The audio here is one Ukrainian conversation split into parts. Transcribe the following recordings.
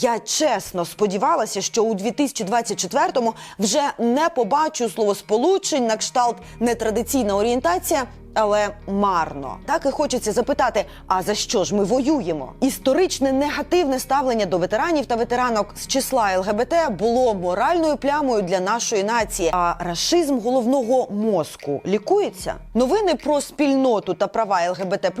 Я чесно сподівалася, що у 2024-му вже не побачу словосполучень на кшталт нетрадиційна орієнтація. Але марно так і хочеться запитати: а за що ж ми воюємо? Історичне негативне ставлення до ветеранів та ветеранок з числа ЛГБТ було моральною плямою для нашої нації. А рашизм головного мозку лікується. Новини про спільноту та права ЛГБТ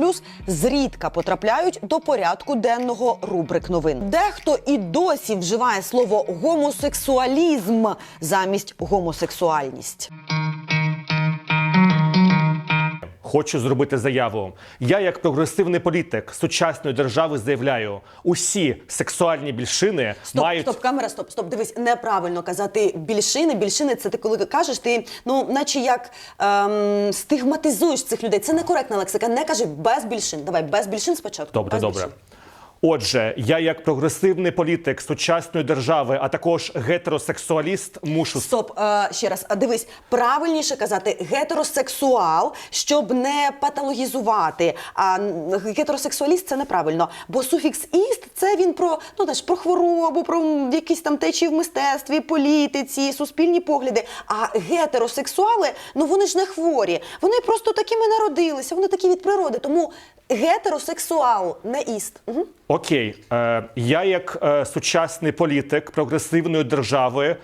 зрідка потрапляють до порядку денного рубрик новин. Дехто і досі вживає слово гомосексуалізм замість гомосексуальність. Хочу зробити заяву. Я, як прогресивний політик сучасної держави, заявляю: усі сексуальні більшини Стоп, мають стоп, камера, стоп, стоп. Дивись, неправильно казати більшини. Більшини це ти коли кажеш, ти ну, наче як ем, стигматизуєш цих людей. Це некоректна лексика. Не кажи без більшин. Давай без більшин спочатку. Добре, без добре. більшин. Отже, я як прогресивний політик сучасної держави, а також гетеросексуаліст, мушу Стоп, е, ще раз. Дивись, правильніше казати гетеросексуал, щоб не патологізувати. А гетеросексуаліст це неправильно. Бо суфікс іст це він про ну знаєш, про хворобу, про якісь там течії в мистецтві, політиці, суспільні погляди. А гетеросексуали, ну вони ж не хворі. Вони просто такими народилися, вони такі від природи. Тому гетеросексуал, не іст. Угу. Окей, е, я як е, сучасний політик прогресивної держави,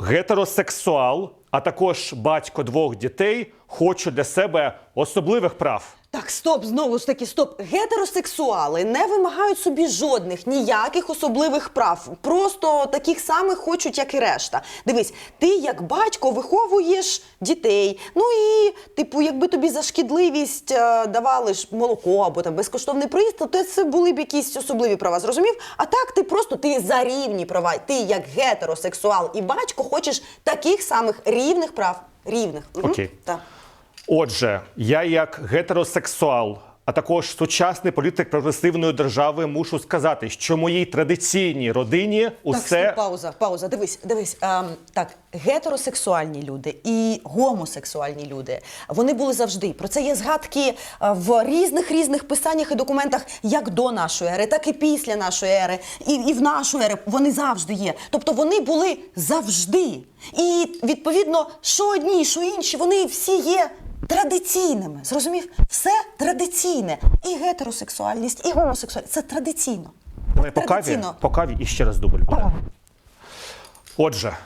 гетеросексуал, а також батько двох дітей, хочу для себе особливих прав. Так, стоп, знову ж таки, стоп. Гетеросексуали не вимагають собі жодних ніяких особливих прав. Просто таких самих хочуть, як і решта. Дивись, ти як батько виховуєш дітей. Ну і, типу, якби тобі за шкідливість е, давали ж молоко або там безкоштовний проїзд, то це були б якісь особливі права. Зрозумів? А так ти просто ти за рівні права. Ти як гетеросексуал і батько хочеш таких самих прав. Рівних. Мгм. Окей. Так. Отже, я як гетеросексуал, а також сучасний політик прогресивної держави, мушу сказати, що моїй традиційній родині Так, усе стоп, пауза, пауза. Дивись, дивись. Ем, так, гетеросексуальні люди і гомосексуальні люди вони були завжди. Про це є згадки е, в різних різних писаннях і документах, як до нашої ери, так і після нашої ери, і, і в нашу еру вони завжди є. Тобто вони були завжди. І відповідно, що одні, що інші, вони всі є. Традиційними, зрозумів? Все традиційне. І гетеросексуальність, і гомосексуальність. Це традиційно. Давай по каві, Традиційно. по каві і ще раз дубль буде. Отже,